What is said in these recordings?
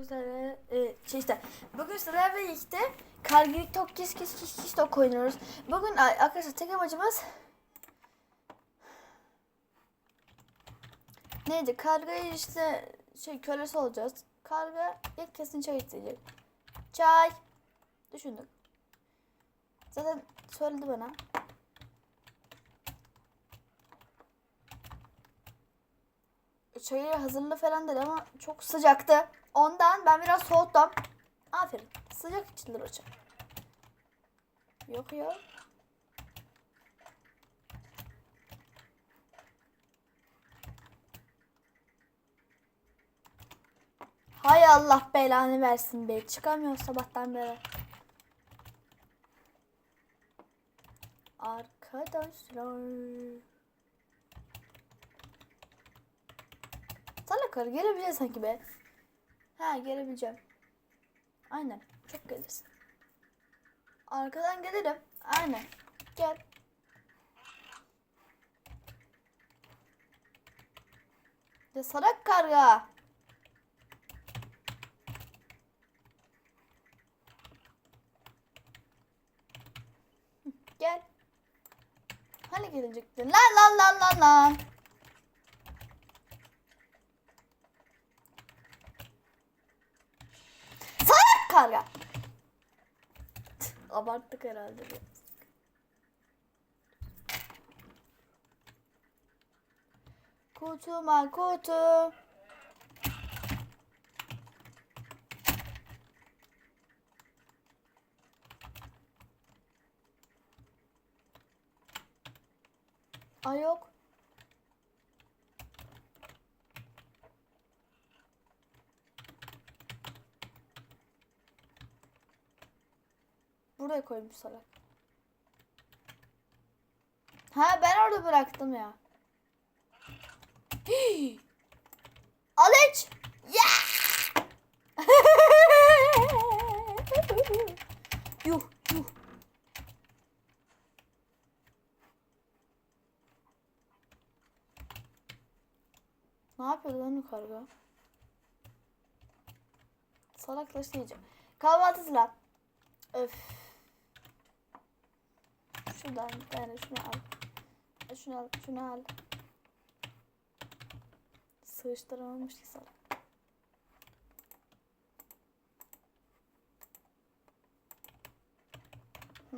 Üzere, e, şey işte bugün sizlerle birlikte Kargı Tok Kis Kis Kis Kis Tok oynuyoruz. Bugün arkadaşlar tek amacımız neydi? Kargayı işte şey kölesi olacağız. Karga ilk kesin çay isteyecek. Çay. Düşündük. Zaten söyledi bana. Çayı hazırla falan dedi ama çok sıcaktı. Ondan ben biraz soğuttum. Aferin. Sıcak içilir çay. Yok yok. Hay Allah belanı versin be. Çıkamıyor sabahtan beri. Arkadaşlar. Sana karı gelebileceksin sanki be. Ha gelebileceğim. Aynen. Çok gelirsin. Arkadan gelirim. Aynen. Gel. Ya salak karga. Gel. Hani gelecektin? Lan lan lan lan lan. Salak karga. Abarttık herhalde biraz. Kutuma kutu. Ay yok. Buraya koymuş salak. Ha ben orada bıraktım ya. Hii. Al iç. Ya! yuh yuh. Ne yapıyor lan karga? Salaklaştı iyice. Kahvaltı sıra. Öf. Şuradan bir tane şunu al. Şunu al, şunu al. Sığıştıramamış ki sana. Hı.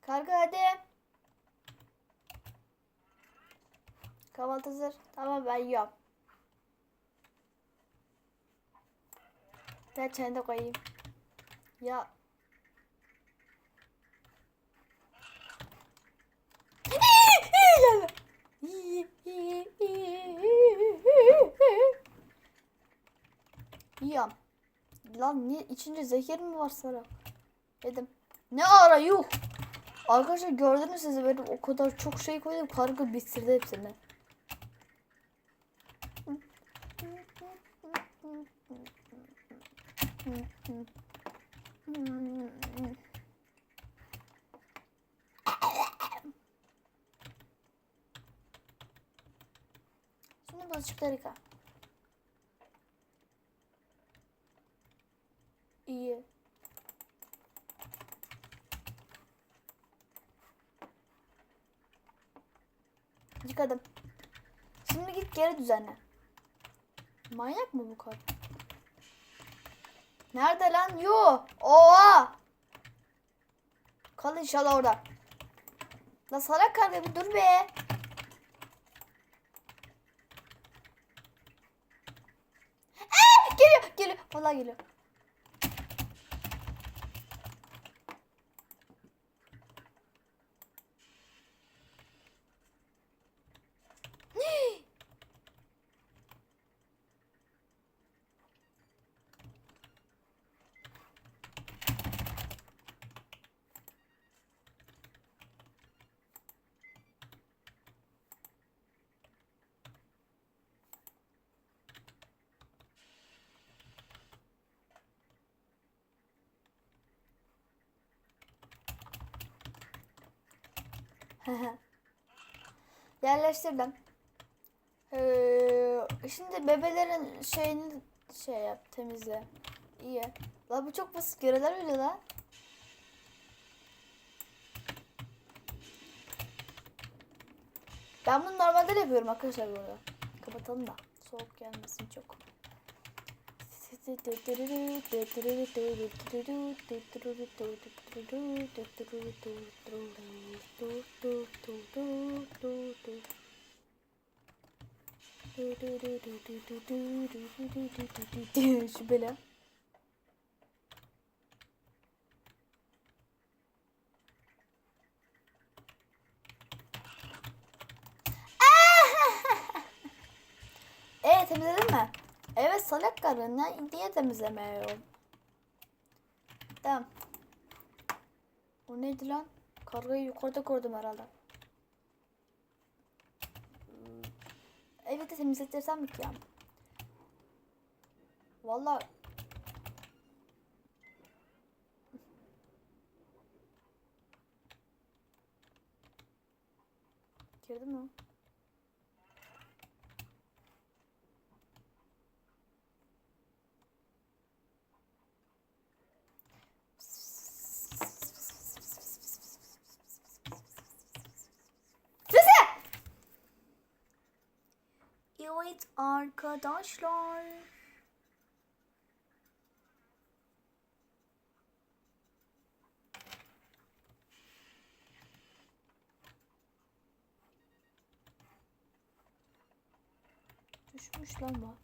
Karga hadi. Kahvaltı hazır. Tamam ben yiyorum. Ben çayını da koyayım. Ya Yiyorum. Lan niye içince zehir mi var Sara? Dedim. Ne ara yuh. Arkadaşlar gördünüz siz benim o kadar çok şey koydum karga bitirdi hepsini. Şimdi bulaşıkları yıka. İyi. Yıkadım. Şimdi git geri düzenle. Manyak mı bu kadın? Nerede lan? Yo. Oha. Kal inşallah orada. La salak bir dur be. Aa, geliyor geliyor. Vallahi geliyor. Yerleştirdim. Ee, şimdi bebelerin şeyini şey yap temizle. İyi. La bu çok basit görevler öyle la. Ben bunu normalde de yapıyorum arkadaşlar bu arada. Kapatalım da soğuk gelmesin çok. Şu. Evet temizledin mi? Evet salak karı. Ne, niye temizlemiyorum? Tamam. O neydi lan? Kargayı yukarıda gördüm herhalde. De temizletirsem mi ki ya? Valla Girdi mi? o? Sese! Evet arkadaşlar. Düşmüş lan bu.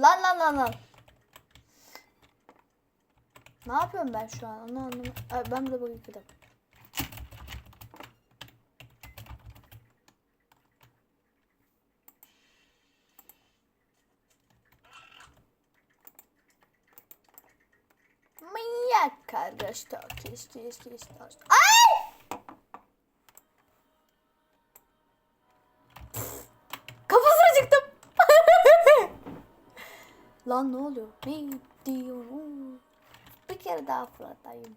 Lan lan lan lan. Ne yapıyorum ben şu an? Onu anlamadım. Ay, Ben burada bakayım bir. Manyak arkadaşlar. Keş keş keş. Ay! Kafasına çıktım. Lan ne oluyor? Ne diyorum? Bir kere daha fırlatayım.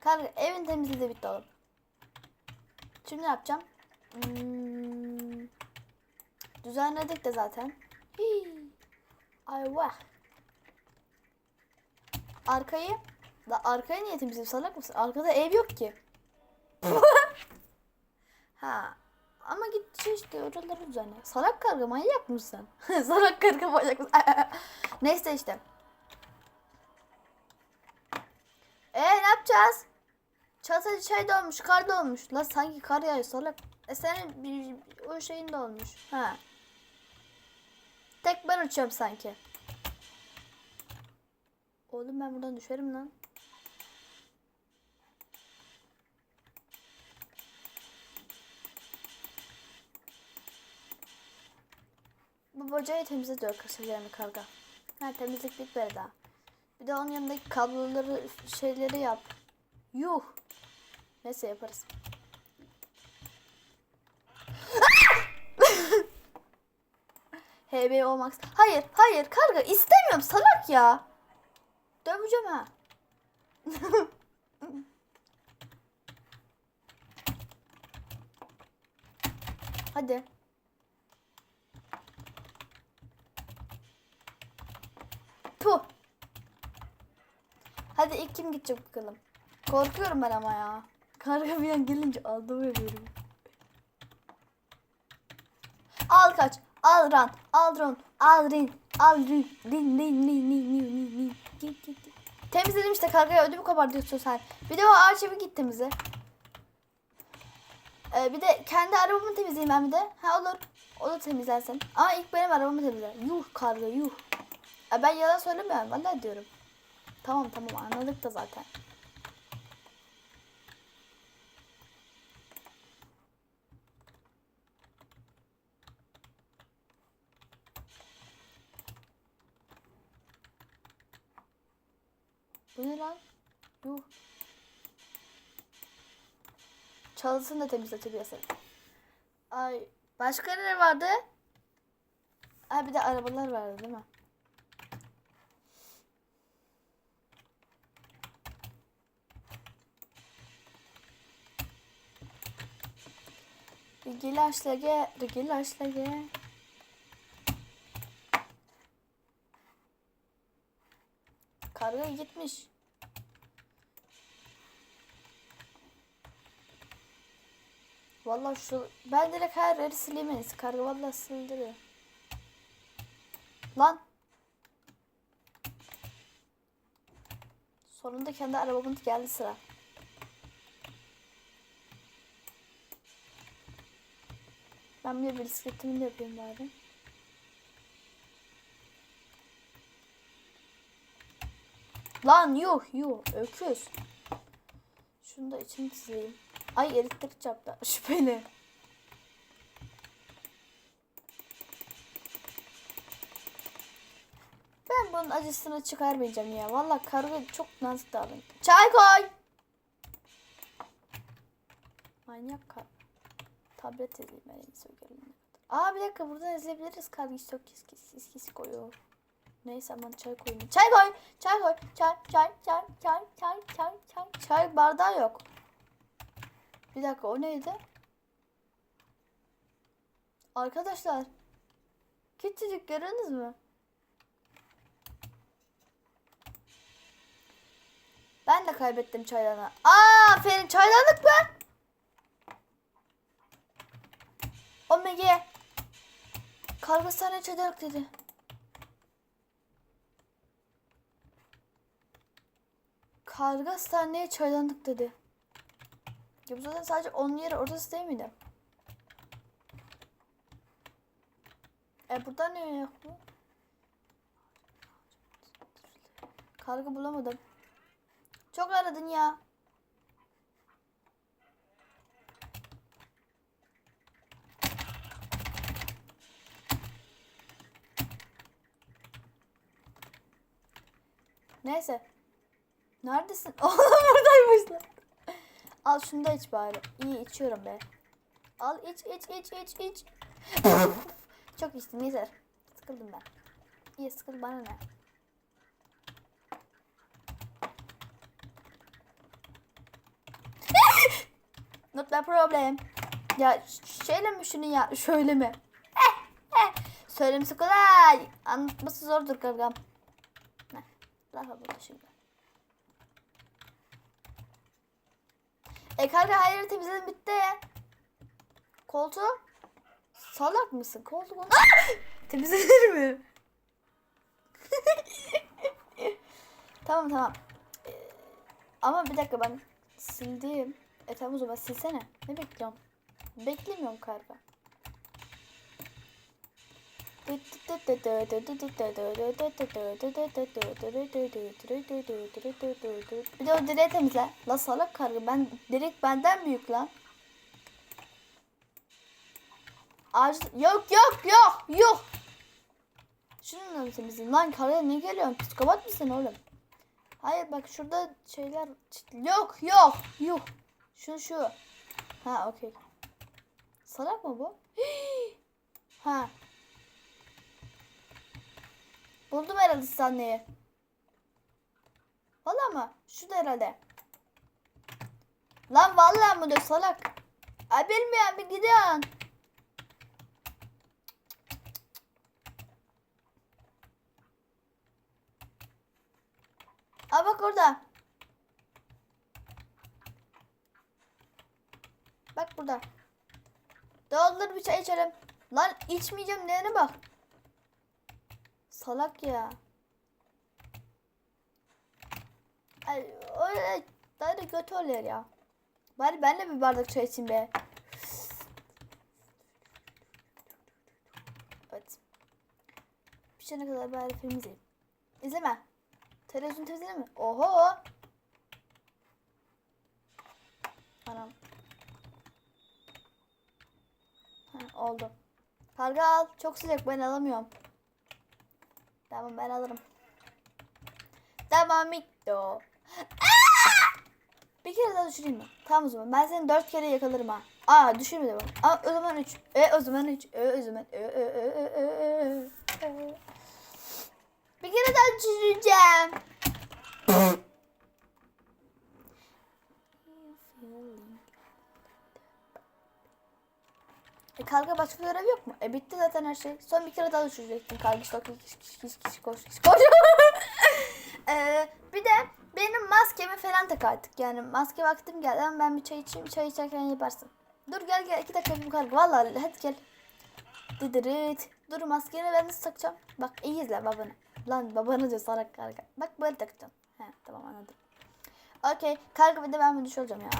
Kanka evin temizliği de bitti oğlum. Şimdi ne yapacağım? Hmm, düzenledik de zaten. Hii. Ay vah. Arkayı da arkaya niye temizleyeyim salak mısın? Arkada ev yok ki. ha. Ama git şey işte oraları düzenle. Salak karga manyak mısın? Salak karga manyak mısın? Neyse işte. E ne yapacağız? Çatı şey dolmuş, kar dolmuş. La sanki kar yağıyor salak. E senin bir, o şeyin de olmuş. Ha. Tek ben uçuyorum sanki. Oğlum ben buradan düşerim lan. Bu bacayı temizle arkadaşlar yani karga. Ha temizlik bitmedi daha. Bir de onun yanındaki kabloları şeyleri yap. Yuh. Neyse yaparız. HBO Max. Hayır, hayır karga istemiyorum salak ya. Döveceğim ha. Hadi. Hadi ilk kim gidecek bakalım. Korkuyorum ben ama ya. Karga bir an gelince aldım veriyorum. Al kaç. Al ran. Al ron. Al rin. Al rin. Rin rin rin rin rin rin. Git git git. Temizledim işte kargaya ödümü kabartıyorsun sen. Bir de o ağaç evi git temizle. Ee, bir de kendi arabamı temizleyeyim ben bir de. Ha olur. O da temizlersin. Ama ilk benim arabamı temizle. Yuh karga yuh. E, ben yalan söylemiyorum. Vallahi diyorum. Tamam tamam anladık da zaten. Bu ne lan? Yuh. Çalısını da temizletebilirsin. Ay başka ne vardı? Ha bir de arabalar vardı değil mi? Regilaşlage, regilaşlage. Karga gitmiş. Vallahi şu ben direkt her yeri iyisi. Karga vallahi sildiriyor. Lan. Sonunda kendi arabamın geldi sıra. Ben bir bisikletimi de yapayım bari. Lan yuh yuh öküz. Şunu da içini çizeyim. Ay elektrik çarptı. Şüpheli. Ben bunun acısını çıkarmayacağım ya. Vallahi karga çok nazik davranıyor. Çay koy. Manyak kar. Tablet izleyeyim ben en iyisi. Aa bir dakika buradan izleyebiliriz. Karga çok kis kis kis kis koyuyor. Neyse aman çay koyayım. Çay koy. Çay koy. Çay çay çay çay çay çay çay. Çay bardağı yok. Bir dakika o neydi? Arkadaşlar. Küçücük görüyorsunuz mü? Ben de kaybettim çaydanı. Aa aferin çaydanlık mı? Omega. Karga sana çaydanlık dedi. Karga sahneye çaydanlık dedi. Ya bu zaten sadece onun yeri orası değil miydi? E burada ne yok bu? Karga bulamadım. Çok aradın ya. Neyse. Neredesin? Oğlum buradaymışlar. Al şunu da iç bari. İyi içiyorum be. Al iç iç iç iç iç. Çok içtim yeter. Sıkıldım ben. İyi sıkıldım bana ne? Not my problem. Ya şöyle mi şunu ya şöyle mi? Söylemesi kolay. Anlatması zordur kavgam. Lafa burada şimdi. E kanka hayır temizledim bitti. Koltuğu? Salak mısın? Koltuğu onu... Temizlenir mi? tamam tamam. Ee, ama bir dakika ben sildim. E tamam o zaman silsene. Ne bekliyorum? Beklemiyorum karga. Bir de o direği temizle. La salak karga. Ben direkt benden büyük lan. Ağaç... Yok yok yok yok. Şunu da temizleyeyim. Lan karaya ne geliyorsun? Psikopat mısın oğlum? Hayır bak şurada şeyler... Yok yok yok. Şu şu. Ha okey. Salak mı bu? ha. Buldum herhalde sahneyi. Valla mı? Şu da herhalde. Lan vallahi mı diyor salak? Ay bilmiyorum bir gidiyorsun. Aa bak orada. Bak burada. Doldur bir çay içelim. Lan içmeyeceğim neyine bak. Salak ya. Ay, öyle daha da kötü ya. Bari ben de bir bardak çay içeyim be. Evet. Pişene kadar bari film izleyeyim. İzleme. Televizyon temizle mi? Oho. Anam. Ha, oldu. Karga al. Çok sıcak ben alamıyorum. Tamam ben alırım. Tamam bitti o. Bir kere daha düşüreyim mi? Tamam o zaman. Ben seni dört kere yakalarım ha. Aa düşürmedi bak. Aa o zaman üç. E o zaman üç. E o zaman. E, e, e, e, e, e. Bir kere daha düşüreceğim. E karga başka görev yok mu? E bitti zaten her şey. Son bir kere daha düşürecektim. Karga işte kiş kiş kiş kiş koş kiş koş. Ee, bir de benim maskemi falan tak artık. Yani maske vaktim geldi ama ben bir çay içeyim. Çay içerken yaparsın. Dur gel gel iki dakika yapayım karga. Vallahi hadi gel. Didirit. Dur maskeni ben nasıl takacağım? Bak iyi izle babanı. Lan babanı diyor salak karga. Bak böyle takacağım. He tamam anladım. Okey. Karga bir de ben duş olacağım ya.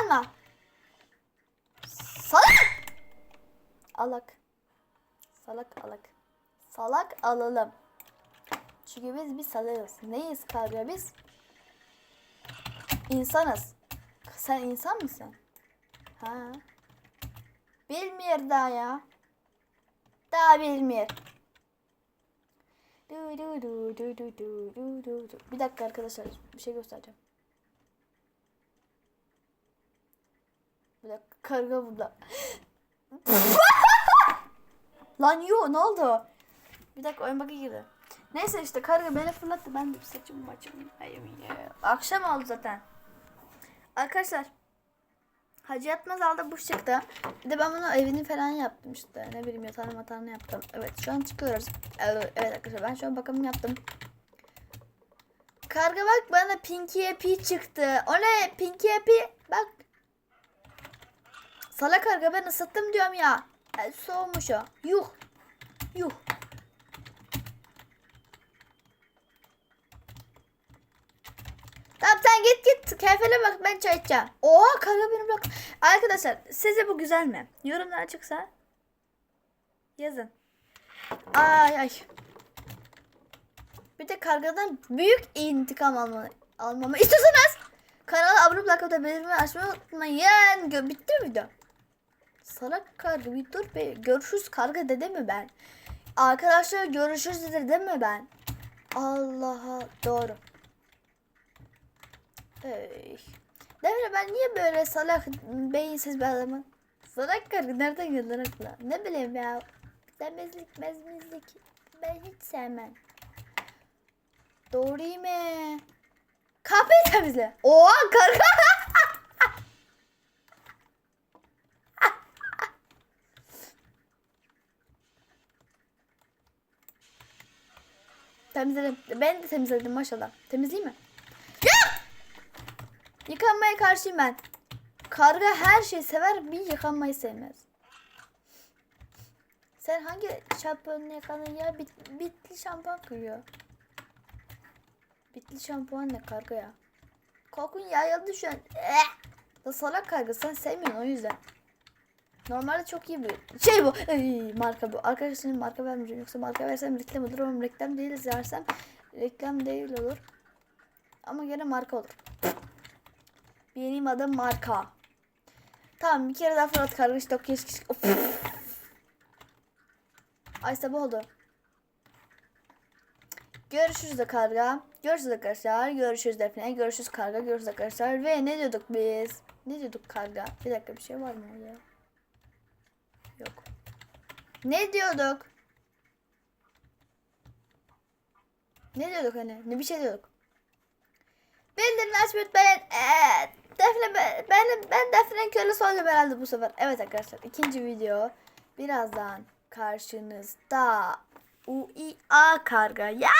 Alma. Salak. Alak. Salak alak. Salak alalım. Çünkü biz bir salağız. Neyiz karga biz? İnsanız. Sen insan mısın? Ha. Bilmiyor daha ya. Daha bilmiyor. Du du du du du du du du du. Bir dakika arkadaşlar bir şey göstereceğim. Bir dakika karga burada. Lan yo ne oldu? Bir dakika oyun bug'a girdi. Neyse işte karga beni fırlattı. Ben de saçımı maçımı. Akşam oldu zaten. Arkadaşlar. Hacı Yatmaz aldı bu çıktı. Bir de ben bunu evini falan yaptım işte. Ne bileyim yatağını matağını yaptım. Evet şu an çıkıyoruz. Evet arkadaşlar ben şu an bakımını yaptım. Karga bak bana Pinky Happy çıktı. O ne? Pinky Happy. Bak. Salak karga ben ısıttım diyorum ya. Soğumuş o. Yuh. Yuh. Tamam sen git git. Keyfine bak ben çay içeceğim. Oha karga beni bırak. Arkadaşlar size bu güzel mi? Yorumlar açıksa yazın. Ay ay. Bir de kargadan büyük intikam alma, almamı istiyorsanız kanala abone olup like atıp bildirimi açmayı unutmayın. Bitti mi video? Salak karga bir dur be. Görüşürüz karga dedim mi ben? Arkadaşlar görüşürüz dedim mi ben? Allah'a doğru. Ey. Devre ben niye böyle salak beyinsiz bir adamım? Salak karı nereden geldin aklına? Ne bileyim ya. Demezlik mezmizlik ben hiç sevmem. Doğru mi? Kapıyı temizle. Oha karga. Temizledim. Ben de temizledim maşallah. Temizleyeyim mi? Yıkanmaya karşıyım ben. Karga her şeyi sever, bir yıkanmayı sevmez. Sen hangi şampuanla yıkanın ya? Bit, bitli şampuan kırıyor. Bitli şampuan ne karga ya? Kokun yayıldı şu an. Eh! Da salak karga sen sevmiyorsun o yüzden. Normalde çok iyi bir şey bu. Ey, marka bu. Arkadaşlar marka vermeyeceğim. Yoksa marka versem reklam olur ama reklam değil versem reklam değil olur. Ama gene marka olur. Benim adım marka. Tamam bir kere daha Fırat kardeş dok keş keş. Of. Ay sabah oldu. Görüşürüz de karga. Görüşürüz arkadaşlar. Görüşürüz Defne. Görüşürüz karga. Görüşürüz arkadaşlar. Ve ne diyorduk biz? Ne diyorduk karga? Bir dakika bir şey var mı orada? Ne diyorduk? Ne diyorduk hani? Ne bir şey diyorduk. Bildirimini açmayı unutmayın. Ee, Defne ben, ben, ben Defne'nin kölesi olacağım herhalde bu sefer. Evet arkadaşlar ikinci video birazdan karşınızda. UIA karga. Ya!